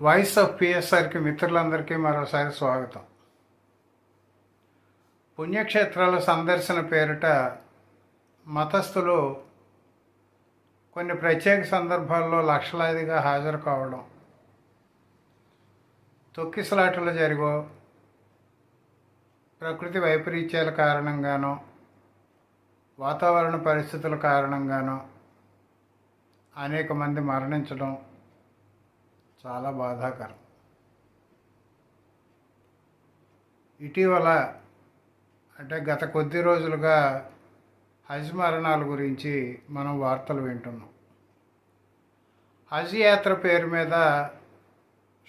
Voice of పిఎస్ఆర్కి మిత్రులందరికీ మరోసారి స్వాగతం. పుణ్యక్షేత్రాల సందర్శన పేరిట మతస్థులు కొన్ని ప్రత్యేక సందర్భాల్లో లక్షలాదిగా హాజరు కావడం తొక్కిసలాటలు జరిగో ప్రకృతి వైపరీత్యాల కారణంగానో వాతావరణ పరిస్థితుల కారణంగానో అనేక మంది మరణించడం చాలా బాధాకరం. ఇటీవల అంటే గత కొద్ది రోజులుగా హజ్ మరణాల గురించి మనం వార్తలు వింటున్నాం. హజ్ యాత్ర పేరు మీద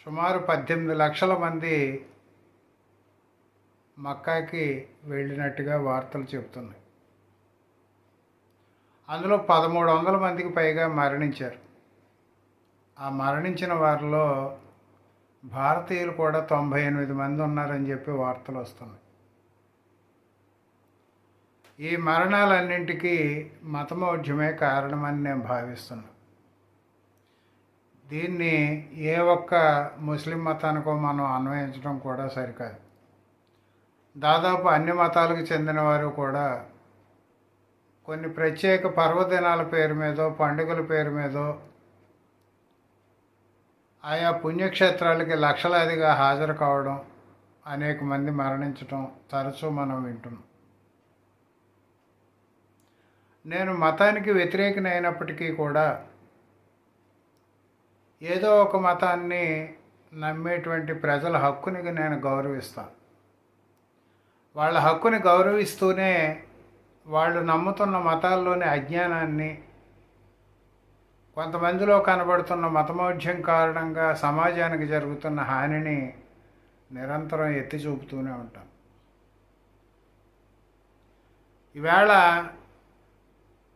సుమారు పద్దెనిమిది లక్షల మంది మక్కాకి వెళ్ళినట్టుగా వార్తలు చెబుతున్నాయి. అందులో పదమూడు వందల మందికి పైగా మరణించారు. ఆ మరణించిన వారిలో భారతీయులు కూడా తొంభై ఎనిమిది మంది ఉన్నారని చెప్పి వార్తలు వస్తున్నాయి. ఈ మరణాలన్నింటికీ మతమౌఢ్యమే కారణమని నేను భావిస్తున్నాను దీన్ని ఏ ఒక్క ముస్లిం మతానికో మనం అన్వయించడం కూడా సరికాదు. దాదాపు అన్ని మతాలకు చెందిన వారు కూడా కొన్ని ప్రత్యేక పర్వదినాల పేరు మీదో పండుగల పేరు మీదో ఆయా పుణ్యక్షేత్రాలకి లక్షలాదిగా హాజరు కావడం అనేక మంది మరణించటం తరచూ మనం వింటున్నాం. నేను మతానికి వ్యతిరేకనైనప్పటికీ కూడా ఏదో ఒక మతాన్ని నమ్మేటువంటి ప్రజల హక్కుని నేను గౌరవిస్తాను. వాళ్ళ హక్కుని గౌరవిస్తూనే వాళ్ళు నమ్ముతున్న మతాల్లోని అజ్ఞానాన్ని కొంతమందిలో కనబడుతున్న మతమౌఢ్యం కారణంగా సమాజానికి జరుగుతున్న హానిని నిరంతరం ఎత్తి చూపుతూనే ఉంటాం. ఈవేళ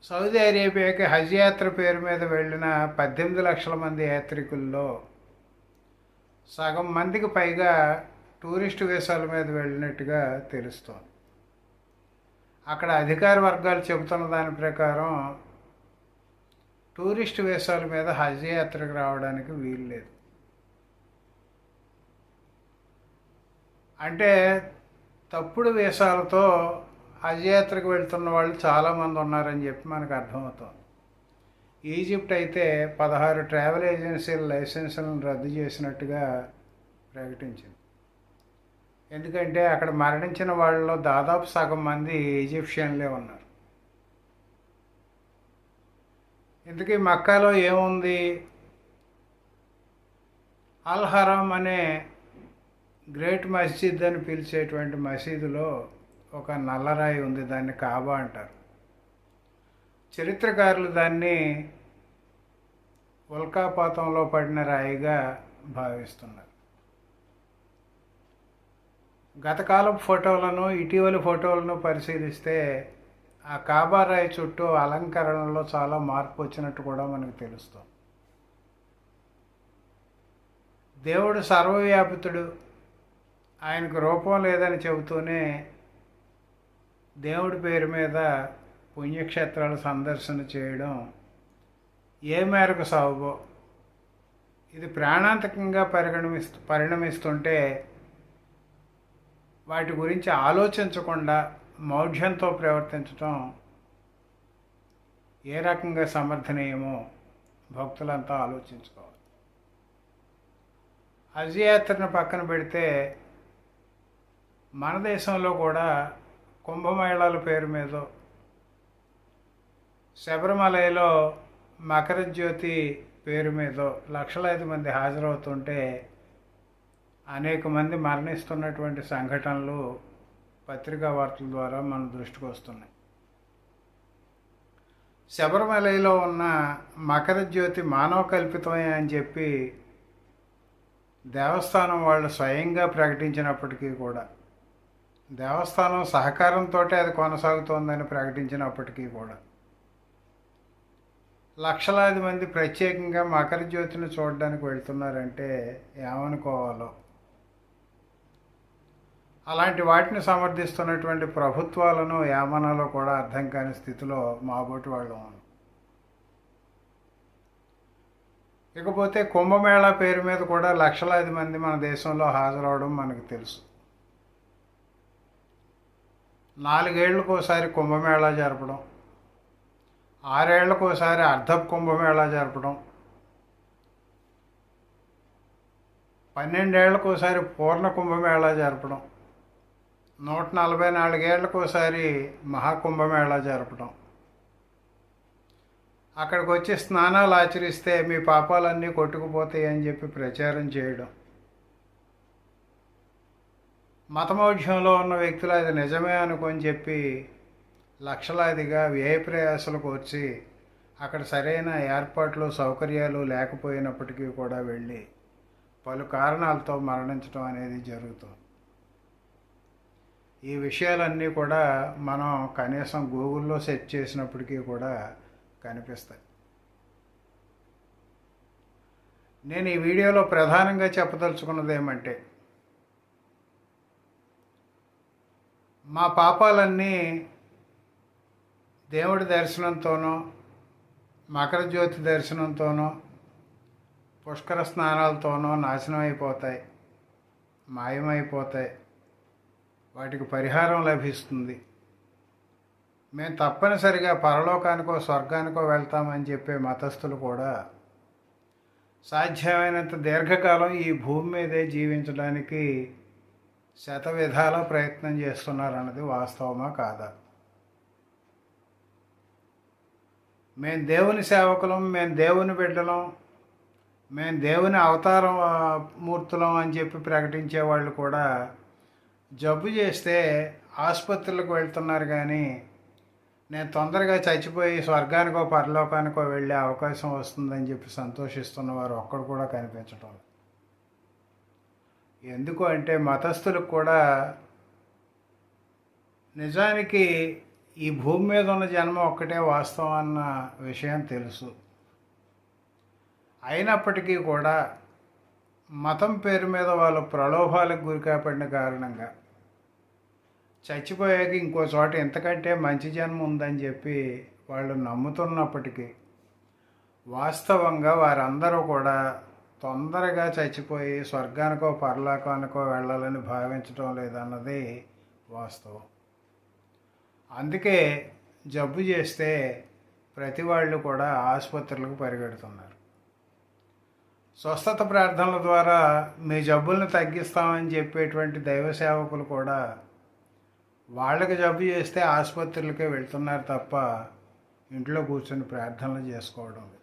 సౌదీ అరేబియాకి హజ్ యాత్ర పేరు మీద వెళ్ళిన పద్దెనిమిది లక్షల మంది యాత్రికుల్లో సగం మందికి పైగా టూరిస్ట్ వీసాల మీద వెళ్ళినట్టుగా తెలుస్తోంది. అక్కడ అధికార వర్గాలు చెబుతున్న దాని ప్రకారం టూరిస్ట్ వేసాల మీద హజ్ యాత్రకు రావడానికి వీలు లేదు. అంటే తప్పుడు వీసాలతో హజ్ యాత్రకు వెళ్తున్న వాళ్ళు చాలామంది ఉన్నారని చెప్పి మనకు అర్థమవుతుంది. ఈజిప్ట్ అయితే పదహారు ట్రావెల్ ఏజెన్సీల లైసెన్సులను రద్దు చేసినట్టుగా ప్రకటించింది. ఎందుకంటే అక్కడ మరణించిన వాళ్ళలో దాదాపు సగం మంది ఈజిప్షియన్లే ఉన్నారు. ఇంతకీ మక్కాలో ఏముంది? అల్హరం అనే గ్రేట్ మస్జిద్ అని పిలిచేటువంటి మసీదులో ఒక నల్లరాయి ఉంది దాన్ని కాబా అంటారు. చరిత్రకారులు దాన్ని ఉల్కాపాతంలో పడిన రాయిగా భావిస్తున్నారు. గతకాలపు ఫోటోలను ఇటీవలి ఫోటోలను పరిశీలిస్తే ఆ కాబారాయి చుట్టూ అలంకరణలో చాలా మార్పు వచ్చినట్టు కూడా మనకు తెలుస్తుంది. దేవుడు సర్వవ్యాపితుడు ఆయనకు రూపం లేదని చెబుతూనే దేవుడి పేరు మీద పుణ్యక్షేత్రాలు సందర్శన చేయడం ఏ మేరకు సాగుబో ఇది ప్రాణాంతకంగా పరిగణమిస్తూ పరిణమిస్తుంటే వాటి గురించి ఆలోచించకుండా మౌఢ్యంతో ప్రవర్తించటం ఏ రకంగా సమర్థనీయమో భక్తులంతా ఆలోచించుకోవాలి. హజ్యాత్రను పక్కన పెడితే మన దేశంలో కూడా కుంభమేళాల పేరు మీద శబరిమలలో మకర జ్యోతి పేరు మీద లక్షలాది మంది హాజరవుతుంటే అనేక మంది మరణిస్తున్నటువంటి సంఘటనలు పత్రికా వార్తల ద్వారా మన దృష్టికి వస్తున్నాయి. శబరిమలలో ఉన్న మకర జ్యోతి మానవ కల్పితమే అని చెప్పి దేవస్థానం వాళ్ళు స్వయంగా ప్రకటించినప్పటికీ కూడా దేవస్థానం సహకారంతో అది కొనసాగుతోందని ప్రకటించినప్పటికీ కూడా లక్షలాది మంది ప్రత్యేకంగా మకర జ్యోతిని చూడడానికి వెళ్తున్నారంటే ఏమనుకోవాలో? అలాంటి వాటిని సమర్థిస్తున్నటువంటి ప్రభుత్వాలను ఏమనాలో కూడా అర్థం కాని స్థితిలో మాబోటి వాళ్ళు ఇకపోతే కుంభమేళా పేరు మీద కూడా లక్షలాది మంది మన దేశంలో హాజరవడం మనకు తెలుసు. నాలుగేళ్ళకు ఒకసారి కుంభమేళా జరపడం ఆరేళ్ళకు ఒకసారి అర్ధపు కుంభమేళా జరపడం పన్నెండేళ్ళకు ఒకసారి పూర్ణ కుంభమేళా జరపడం నూట నలభై నాలుగేళ్ళకు ఒకసారి మహాకుంభమేళా జరపడం అక్కడికి వచ్చి స్నానాలు ఆచరిస్తే మీ పాపాలన్నీ కొట్టుకుపోతాయి అని చెప్పి ప్రచారం చేయడం. మతమౌఢ్యంలో ఉన్న వ్యక్తులు అది నిజమే అనుకొని చెప్పి లక్షలాదిగా వ్యయ ప్రయాసాలు కోర్చి అక్కడ సరైన ఏర్పాట్లు సౌకర్యాలు లేకపోయినప్పటికీ కూడా వెళ్ళి పలు కారణాలతో మరణించడం అనేది జరుగుతుంది. ఈ విషయాలన్నీ కూడా మనం కనీసం గూగుల్లో సెర్చ్ చేసినప్పటికీ కూడా కనిపిస్తాయి. నేను ఈ వీడియోలో ప్రధానంగా చెప్పదలుచుకున్నది ఏమంటే మా పాపాలన్నీ దేవుడి దర్శనంతోనో మకర జ్యోతి దర్శనంతోనో పుష్కర స్నానాలతోనో నాశనం అయిపోతాయి మాయమైపోతాయి. వాటికి పరిహారం లభిస్తుంది. మేము తప్పనిసరిగా పరలోకానికో స్వర్గానికో వెళ్తామని చెప్పే మతస్థులు కూడా సాధ్యమైనంత దీర్ఘకాలం ఈ భూమి మీదే జీవించడానికి శత విధాల ప్రయత్నం చేస్తున్నారన్నది వాస్తవమా కాదా? మేము దేవుని సేవకులం మేము దేవుని బిడ్డలం మేము దేవుని అవతారం మూర్తులం అని చెప్పి ప్రకటించే వాళ్ళు కూడా జబ్బు చేస్తే ఆసుపత్రులకు వెళ్తున్నారు కానీ నేను తొందరగా చచ్చిపోయి స్వర్గానికో పరలోకానికో వెళ్ళే అవకాశం వస్తుందని చెప్పి సంతోషిస్తున్న వారు ఒక్కడు కూడా కనిపించడం ఎందుకు అంటే మతస్థులకు కూడా నిజానికి ఈ భూమి మీద ఉన్న జన్మ ఒక్కటే వాస్తవం అన్న విషయం తెలుసు. అయినప్పటికీ కూడా మతం పేరు మీద వాళ్ళు ప్రలోభాలకు గురికాపడిన కారణంగా చచ్చిపోయాక ఇంకో చోట ఎంతకంటే మంచి జన్మ ఉందని చెప్పి వాళ్ళు నమ్ముతున్నప్పటికీ వాస్తవంగా వారందరూ కూడా తొందరగా చచ్చిపోయి స్వర్గానికో పరలోకానికో వెళ్ళాలని భావించడం లేదన్నది వాస్తవం. అందుకే జబ్బు చేస్తే ప్రతి వాళ్ళు కూడా ఆసుపత్రులకు పరిగెడుతున్నారు. స్వస్థత ప్రార్థనల ద్వారా మీ జబ్బుల్ని తగ్గిస్తామని చెప్పేటువంటి దైవ సేవకులు కూడా వాళ్ళకి జబ్బు చేస్తే ఆసుపత్రులకే వెళ్తున్నారు తప్ప ఇంట్లో కూర్చొని ప్రార్థనలు చేసుకోవడం లేదు.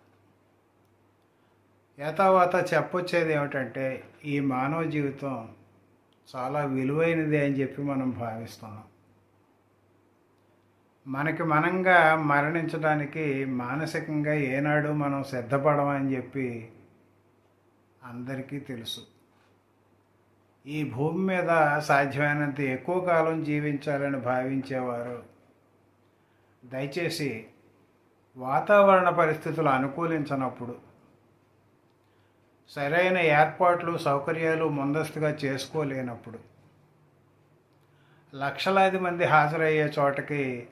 చెప్పొచ్చేది ఏమిటంటే ఈ మానవ జీవితం చాలా విలువైనది అని చెప్పి మనం భావిస్తున్నాం. మనకి మనంగా మరణించడానికి మానసికంగా ఏనాడు మనం సిద్ధపడమని చెప్పి అందరికీ తెలుసు. ఈ భూమి మీద సాధ్యమైనంత ఎక్కువ కాలం జీవించాలని భావించేవారు. దయచేసి వాతావరణ పరిస్థితులు అనుకూలించనప్పుడు సరైన ఏర్పాట్లు సౌకర్యాలు ముందస్తుగా చేసుకోలేనప్పుడు లక్షలాది మంది హాజరయ్యే చోటకి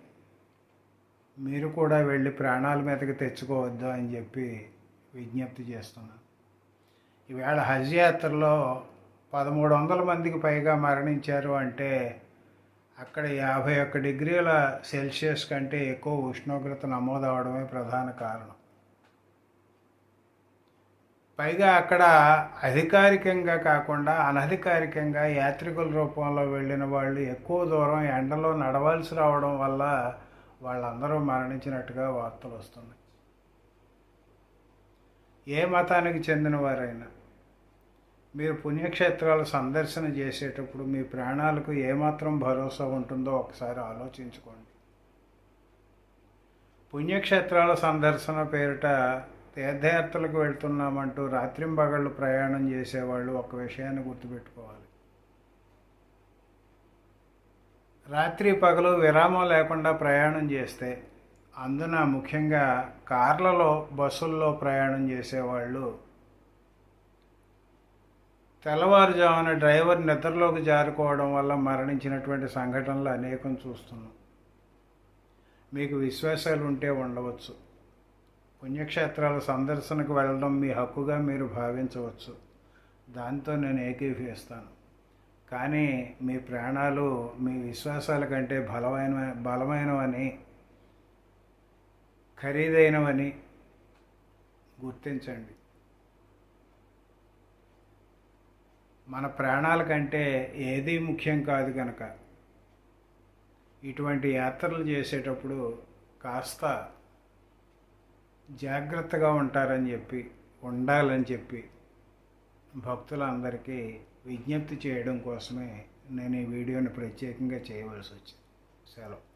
మీరు కూడా వెళ్ళి ప్రాణాల మీదకి తెచ్చుకోవద్దు అని చెప్పి విజ్ఞప్తి చేస్తున్నాను. ఈవేళ హజ్ యాత్రలో పదమూడు వందల మందికి పైగా మరణించారు అంటే అక్కడ యాభై ఒక్క డిగ్రీల సెల్సియస్ కంటే ఎక్కువ ఉష్ణోగ్రత నమోదవడమే ప్రధాన కారణం. పైగా అక్కడ అధికారికంగా కాకుండా అనధికారికంగా యాత్రికుల రూపంలో వెళ్ళిన వాళ్ళు ఎక్కువ దూరం ఎండలో నడవాల్సి రావడం వల్ల వాళ్ళందరూ మరణించినట్టుగా వార్తలు వస్తున్నాయి. ఏ మతానికి చెందిన వారైనా మీరు పుణ్యక్షేత్రాలు సందర్శన చేసేటప్పుడు మీ ప్రాణాలకు ఏమాత్రం భరోసా ఉంటుందో ఒకసారి ఆలోచించుకోండి. పుణ్యక్షేత్రాల సందర్శన పేరిట తీర్థయాత్రలకు వెళ్తున్నామంటూ రాత్రింబగళ్ళు ప్రయాణం చేసేవాళ్ళు ఒక విషయాన్ని గుర్తుపెట్టుకోవాలి. రాత్రి పగలు విరామం లేకుండా ప్రయాణం చేస్తే అందున ముఖ్యంగా కార్లలో బస్సుల్లో ప్రయాణం చేసేవాళ్ళు తెల్లవారుజామున డ్రైవర్ నిద్రలోకి జారుకోవడం వల్ల మరణించినటువంటి సంఘటనలు అనేకం చూస్తున్నాం. మీకు విశ్వాసాలు ఉంటే ఉండవచ్చు. పుణ్యక్షేత్రాల సందర్శనకు వెళ్ళడం మీ హక్కుగా మీరు భావించవచ్చు. దాంతో నేను ఏకీభవిస్తాను. కానీ మీ ప్రాణాలు మీ విశ్వాసాల కంటే బలమైన బలమైనవని ఖరీదైనవని గుర్తించండి. మన ప్రాణాల కంటే ఏదీ ముఖ్యం కాదు కనుక ఇటువంటి యాత్రలు చేసేటప్పుడు కాస్త జాగ్రత్తగా ఉంటారని చెప్పి ఉండాలని చెప్పి భక్తులందరికీ విజ్ఞప్తి చేయడం కోసమే నేను ఈ వీడియోని ప్రత్యేకంగా చేయవలసి వచ్చింది. సెలవు.